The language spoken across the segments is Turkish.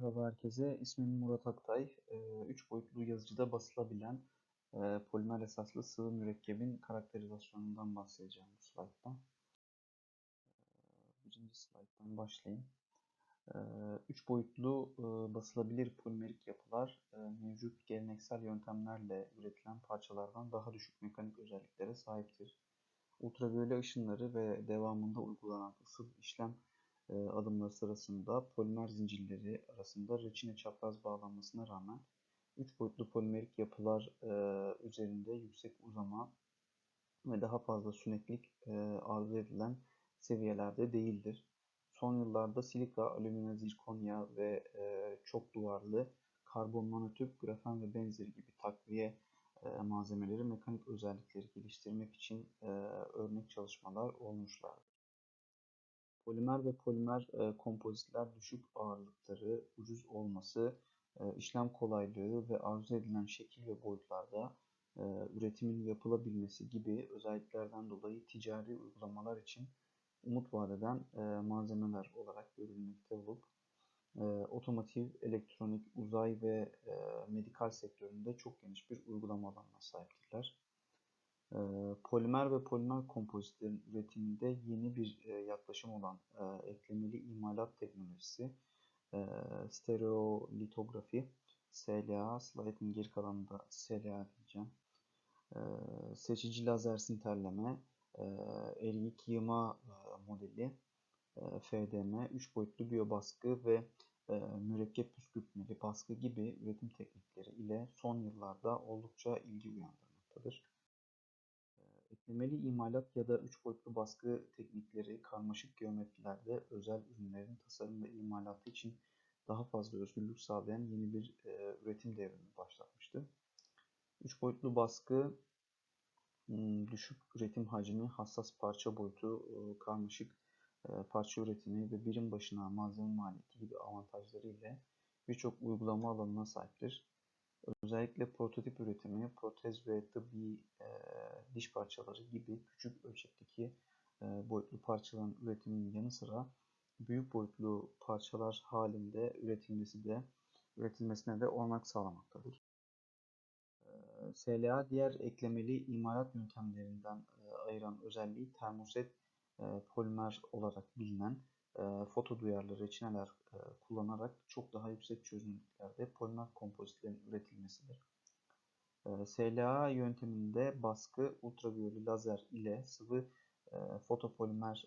Merhaba herkese. İsmim Murat Aktay. 3 boyutlu yazıcıda basılabilen e, polimer esaslı sıvı mürekkebin karakterizasyonundan bahsedeceğim bu slaytta. Birinci slayttan başlayayım. 3 boyutlu e, basılabilir polimerik yapılar e, mevcut geleneksel yöntemlerle üretilen parçalardan daha düşük mekanik özelliklere sahiptir. Ultraviyole ışınları ve devamında uygulanan ısı işlem e, adımları sırasında polimer zincirleri arasında reçine çapraz bağlanmasına rağmen 3 boyutlu polimerik yapılar e, üzerinde yüksek uzama ve daha fazla süneklik e, arzu edilen seviyelerde değildir. Son yıllarda silika, alüminyum, zirkonya ve çok duvarlı karbon nanotüp, grafen ve benzeri gibi takviye malzemeleri mekanik özellikleri geliştirmek için örnek çalışmalar olmuşlardır. Polimer ve polimer e, kompozitler düşük ağırlıkları, ucuz olması, e, işlem kolaylığı ve arzu edilen şekil ve boyutlarda e, üretimin yapılabilmesi gibi özelliklerden dolayı ticari uygulamalar için umut vadeden e, malzemeler olarak görülmekte olup e, otomotiv, elektronik, uzay ve e, medikal sektöründe çok geniş bir uygulama alanına sahiptirler. Ee, polimer ve polimer kompozitlerin üretiminde yeni bir e, yaklaşım olan e, eklemeli imalat teknolojisi, e, stereolitografi, SLA, slide'ın geri kalanında SLA diyeceğim, seçici lazer sinterleme, eriyik yığma modeli, FDM, 3 boyutlu biyobaskı ve mürekkep püskürtmeli baskı gibi üretim teknikleri ile son yıllarda oldukça ilgi uyandırmaktadır. Eklemeli imalat ya da üç boyutlu baskı teknikleri karmaşık geometrilerde özel ürünlerin tasarım ve imalatı için daha fazla özgürlük sağlayan yeni bir e, üretim devrimi başlatmıştı. Üç boyutlu baskı hmm, düşük üretim hacmi, hassas parça boyutu, karmaşık e, parça üretimi ve birim başına malzeme maliyeti gibi avantajları ile birçok uygulama alanına sahiptir. Özellikle prototip üretimi, protez ve tıbbi e, diş parçaları gibi küçük ölçekteki e, boyutlu parçaların üretiminin yanı sıra büyük boyutlu parçalar halinde üretilmesi de üretilmesine de olanak sağlamaktadır. E, SLA diğer eklemeli imalat yöntemlerinden e, ayıran özelliği termoset e, polimer olarak bilinen foto duyarlı reçineler e, kullanarak çok daha yüksek çözünürlüklerde polimer kompozitlerin üretilmesidir. E, SLA yönteminde baskı ultraviyole lazer ile sıvı fotopolimer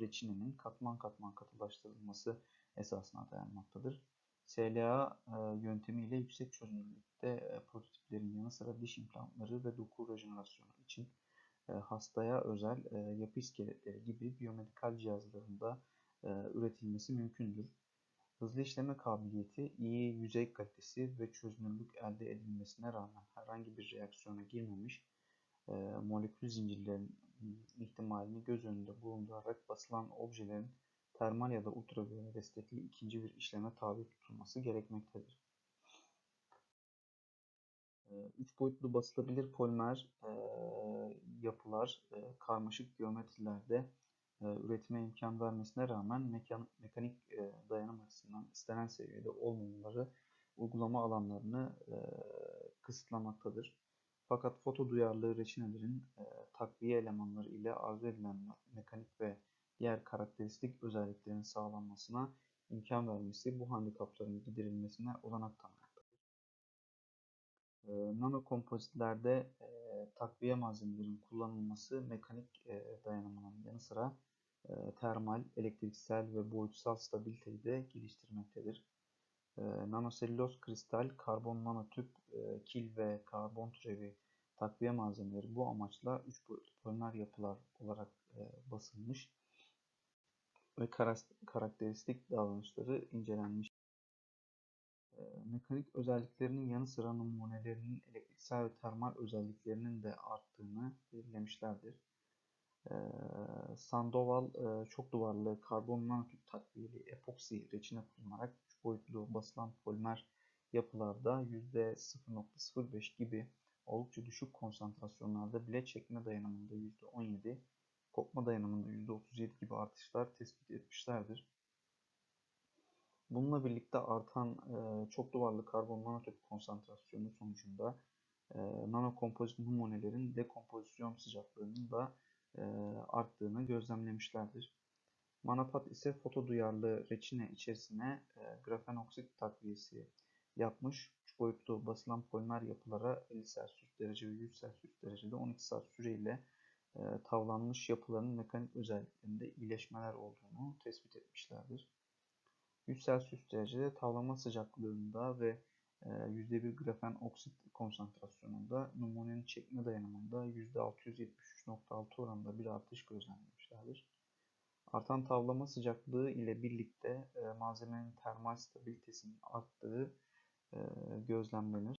reçinenin katman katman katılaştırılması esasına dayanmaktadır. SLA yöntemiyle yüksek çözünürlükte prototiplerin yanı sıra diş implantları ve doku rejenerasyonu için e, hastaya özel e, yapı iskeletleri gibi biyomedikal cihazlarında e, üretilmesi mümkündür. Hızlı işleme kabiliyeti, iyi yüzey kalitesi ve çözünürlük elde edilmesine rağmen herhangi bir reaksiyona girmemiş molekül zincirlerin ihtimalini göz önünde bulundurarak basılan objelerin termal ya da ultraviyole destekli ikinci bir işleme tabi tutulması gerekmektedir. Üç boyutlu basılabilir polimer yapılar karmaşık geometrilerde üretime imkan vermesine rağmen mekan, mekanik dayanım açısından istenen seviyede olmamaları uygulama alanlarını kısıtlamaktadır. Fakat foto duyarlı reçinelerin takviye elemanları ile arzu edilen mekanik ve diğer karakteristik özelliklerin sağlanmasına imkan vermesi bu handikapların giderilmesine olanak tanır. E, nano kompozitlerde e, takviye malzemelerin kullanılması mekanik e, dayanımının yanı sıra e, termal, elektriksel ve boyutsal stabiliteyi de geliştirmektedir. E, nanoselüloz kristal, karbon nanotüp, e, kil ve karbon türevi takviye malzemeleri bu amaçla 3 boyutlu polimer yapılar olarak e, basılmış ve karakteristik davranışları incelenmiş. Ee, mekanik özelliklerinin yanı sıra numunelerinin elektriksel ve termal özelliklerinin de arttığını belirlemişlerdir. Ee, Sandoval e, çok duvarlı karbon nanotüp takviyeli epoksi reçine kullanarak 3 boyutlu basılan polimer yapılarda %0.05 gibi oldukça düşük konsantrasyonlarda bile çekme dayanımında %17, kopma dayanımında %37 gibi artışlar tespit etmişlerdir. Bununla birlikte artan e, çok duvarlı karbon nanotüp konsantrasyonu sonucunda e, nanokompozit numunelerin dekompozisyon sıcaklığının da e, arttığını gözlemlemişlerdir. Manapat ise foto duyarlı reçine içerisine e, grafen oksit takviyesi yapmış. 3 boyutlu basılan polimer yapılara 50 Celsius derece ve 100 Celsius derecede 12 saat süreyle e, tavlanmış yapıların mekanik özelliklerinde iyileşmeler olduğunu tespit etmişlerdir. 100 Celsius derecede tavlama sıcaklığında ve e, %1 grafen oksit konsantrasyonunda numunenin çekme dayanımında %673.6 oranında bir artış gözlemlemişlerdir. Artan tavlama sıcaklığı ile birlikte e, malzemenin termal stabilitesinin arttığı e, gözlemlenir.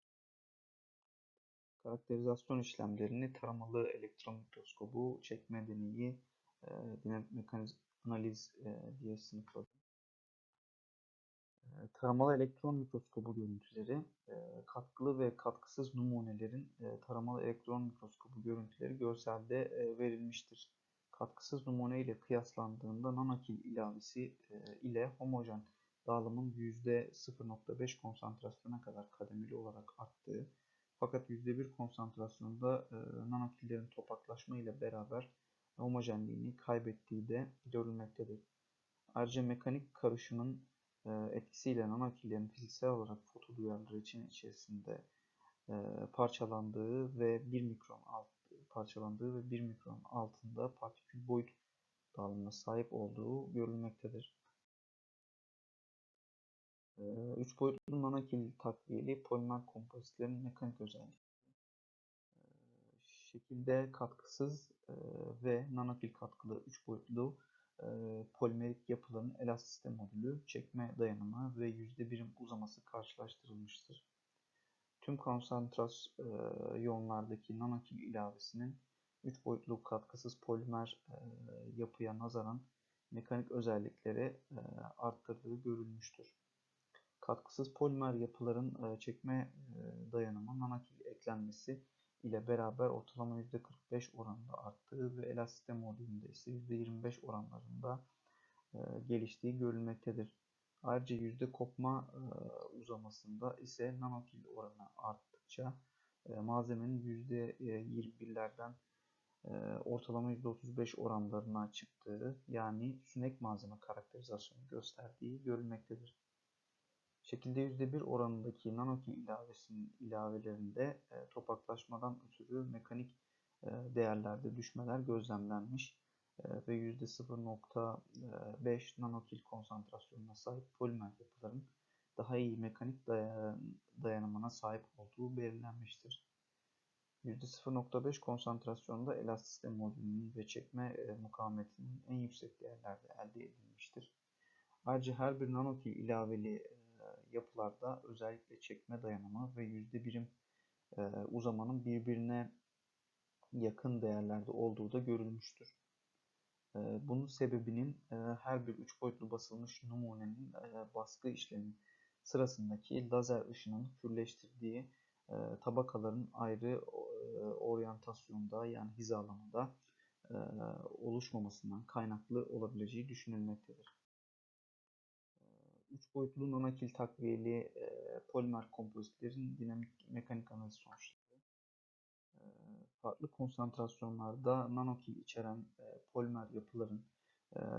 Karakterizasyon işlemlerini taramalı elektron mikroskobu, çekme deneyi, e, dinamik analiz e, diye sınıfladım. E, taramalı elektron mikroskobu görüntüleri, e, katkılı ve katkısız numunelerin e, taramalı elektron mikroskobu görüntüleri görselde e, verilmiştir. Katkısız numune ile kıyaslandığında nanokil ilavesi e, ile homojen dağılımın %0.5 konsantrasyona kadar kademeli olarak arttığı fakat %1 konsantrasyonda e, nanokillerin topaklaşma ile beraber homojenliğini kaybettiği de görülmektedir. Ayrıca mekanik karışımın etkisiyle nanokillerin fiziksel olarak fotoduyarlı reçine içerisinde e, parçalandığı ve 1 mikron alt parçalandığı ve 1 mikron altında partikül boyut dağılımına sahip olduğu görülmektedir. 3 boyutlu nanokil takviyeli polimer kompozitlerin mekanik özellikleri. Şekilde katkısız ve nanokil katkılı 3 boyutlu polimerik yapıların elastisite modülü, çekme dayanımı ve %1'in uzaması karşılaştırılmıştır. Tüm konsantrasyonlardaki nanokil ilavesinin 3 boyutlu katkısız polimer yapıya nazaran mekanik özellikleri arttırdığı görülmüştür. Katkısız polimer yapıların çekme dayanımı nanokil eklenmesi ile beraber ortalama %45 oranında arttığı ve elastisite modülünde ise %25 oranlarında geliştiği görülmektedir. Ayrıca yüzde kopma uzamasında ise nanokil oranı arttıkça malzemenin %21'lerden ortalama %35 oranlarına çıktığı yani sünek malzeme karakterizasyonu gösterdiği görülmektedir. Şekilde %1 oranındaki nanokil ilavesinin ilavelerinde topaklaşmadan ötürü mekanik değerlerde düşmeler gözlemlenmiş ve %0.5 nanokil konsantrasyonuna sahip polimer yapıların daha iyi mekanik dayanımına sahip olduğu belirlenmiştir. %0.5 konsantrasyonda elastisite modülünün ve çekme mukavemetinin en yüksek değerlerde elde edilmiştir. Ayrıca her bir nanokil ilaveli yapılarda özellikle çekme dayanımı ve yüzde birim uzamanın birbirine yakın değerlerde olduğu da görülmüştür. Bunun sebebinin her bir üç boyutlu basılmış numunenin baskı işlemi sırasındaki lazer ışının kürleştirdiği tabakaların ayrı oryantasyonda yani hizalamada oluşmamasından kaynaklı olabileceği düşünülmektedir. 3 boyutlu nanokil takviyeli polimer kompozitlerin dinamik mekanik analiz sonuçları farklı konsantrasyonlarda nanokil içeren polimer yapıların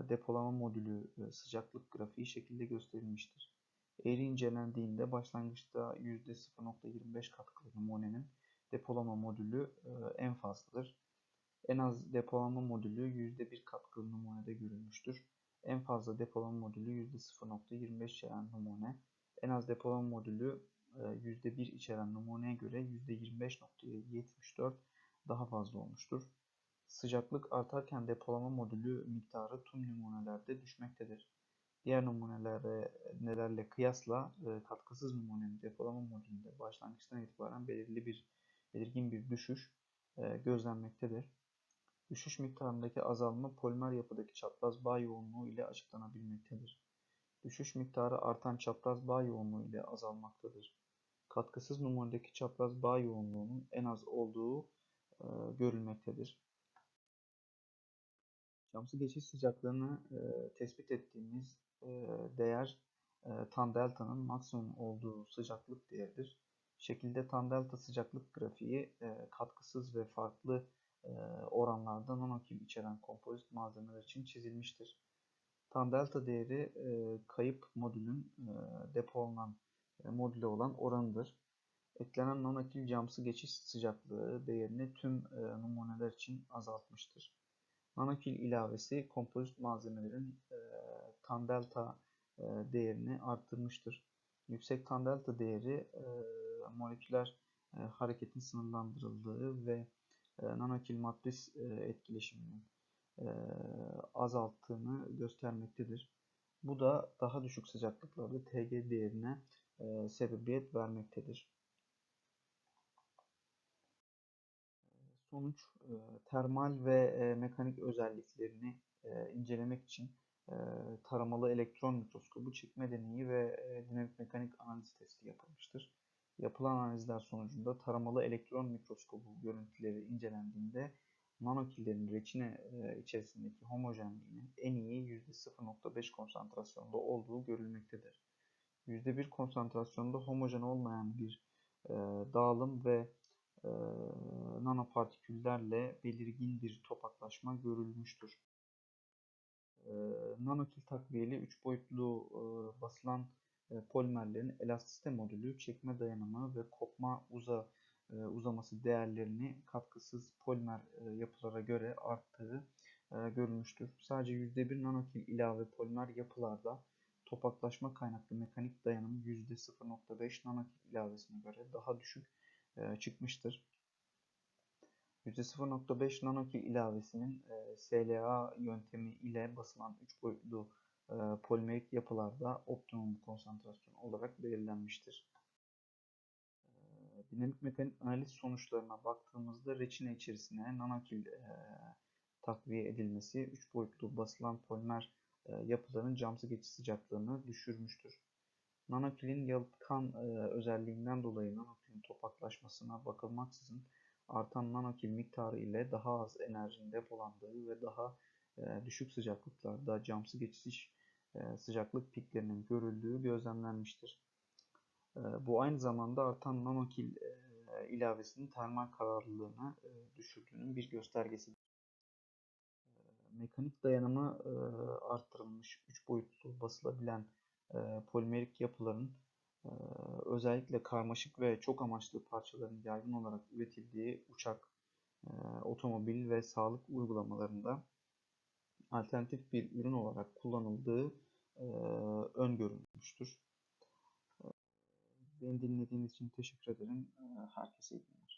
depolama modülü sıcaklık grafiği şekilde gösterilmiştir. Eğri incelendiğinde başlangıçta %0.25 katkılı numunenin depolama modülü en fazladır. En az depolama modülü %1 katkılı numunede görülmüştür. En fazla depolama modülü %0.25 içeren numune, en az depolama modülü %1 içeren numuneye göre %25.74 daha fazla olmuştur. Sıcaklık artarken depolama modülü miktarı tüm numunelerde düşmektedir. Diğer numunelere nelerle kıyasla e, katkısız numunenin depolama modülünde başlangıçtan itibaren belirli bir belirgin bir düşüş e, gözlenmektedir. Düşüş miktarındaki azalma polimer yapıdaki çapraz bağ yoğunluğu ile açıklanabilmektedir. Düşüş miktarı artan çapraz bağ yoğunluğu ile azalmaktadır. Katkısız numunedeki çapraz bağ yoğunluğunun en az olduğu e, görülmektedir. Camsı geçiş sıcaklığını e, tespit ettiğimiz e, değer e, tan delta'nın maksimum olduğu sıcaklık değeridir. Şekilde tan delta sıcaklık grafiği e, katkısız ve farklı oranlarda nanokil içeren kompozit malzemeler için çizilmiştir. Tan delta değeri e, kayıp modülün e, depolanan e, modüle olan oranıdır. Eklenen nanokil camsı geçiş sıcaklığı değerini tüm e, numuneler için azaltmıştır. Nanokil ilavesi kompozit malzemelerin e, tan delta e, değerini arttırmıştır. Yüksek tan delta değeri e, moleküler e, hareketin sınırlandırıldığı ve e, nanokil matris e, etkileşiminin e, azalttığını göstermektedir. Bu da daha düşük sıcaklıklarda Tg değerine e, sebebiyet vermektedir. Sonuç e, termal ve e, mekanik özelliklerini e, incelemek için e, taramalı elektron mikroskobu çekme deneyi ve e, dinamik mekanik analiz testi yapılmıştır. Yapılan analizler sonucunda taramalı elektron mikroskobu görüntüleri incelendiğinde nanokillerin reçine e, içerisindeki homojenliğinin en iyi %0.5 konsantrasyonda olduğu görülmektedir. %1 konsantrasyonda homojen olmayan bir e, dağılım ve e, nanopartiküllerle belirgin bir topaklaşma görülmüştür. E, nanokil takviyeli 3 boyutlu basılan polimerlerin elastisite modülü, çekme dayanımı ve kopma uza e, uzaması değerlerini katkısız polimer e, yapılara göre arttığı e, görülmüştür. Sadece %1 nanokil ilave polimer yapılarda topaklaşma kaynaklı mekanik dayanım %0.5 nanokil ilavesine göre daha düşük çıkmıştır. %0.5 nanokil ilavesinin SLA yöntemi ile basılan 3 boyutlu polimerik yapılarda optimum konsantrasyon olarak belirlenmiştir dinamik mekanik analiz sonuçlarına baktığımızda reçine içerisine nanokil e, takviye edilmesi 3 boyutlu basılan polimer e, yapıların camsı geçiş sıcaklığını düşürmüştür. Nanokilin yalıtkan e, özelliğinden dolayı nanokilin topaklaşmasına bakılmaksızın artan nanokil miktarı ile daha az enerjinin depolandığı ve daha e, düşük sıcaklıklarda camsı geçiş e, sıcaklık piklerinin görüldüğü gözlemlenmiştir. Ee, bu aynı zamanda artan nanokil e, ilavesinin termal kararlılığını e, düşürdüğünün bir göstergesidir. Mekanik dayanımı e, arttırılmış 3 boyutlu basılabilen polimerik yapıların özellikle karmaşık ve çok amaçlı parçaların yaygın olarak üretildiği uçak, otomobil ve sağlık uygulamalarında alternatif bir ürün olarak kullanıldığı öngörülmüştür. Beni dinlediğiniz için teşekkür ederim. Herkese iyi günler.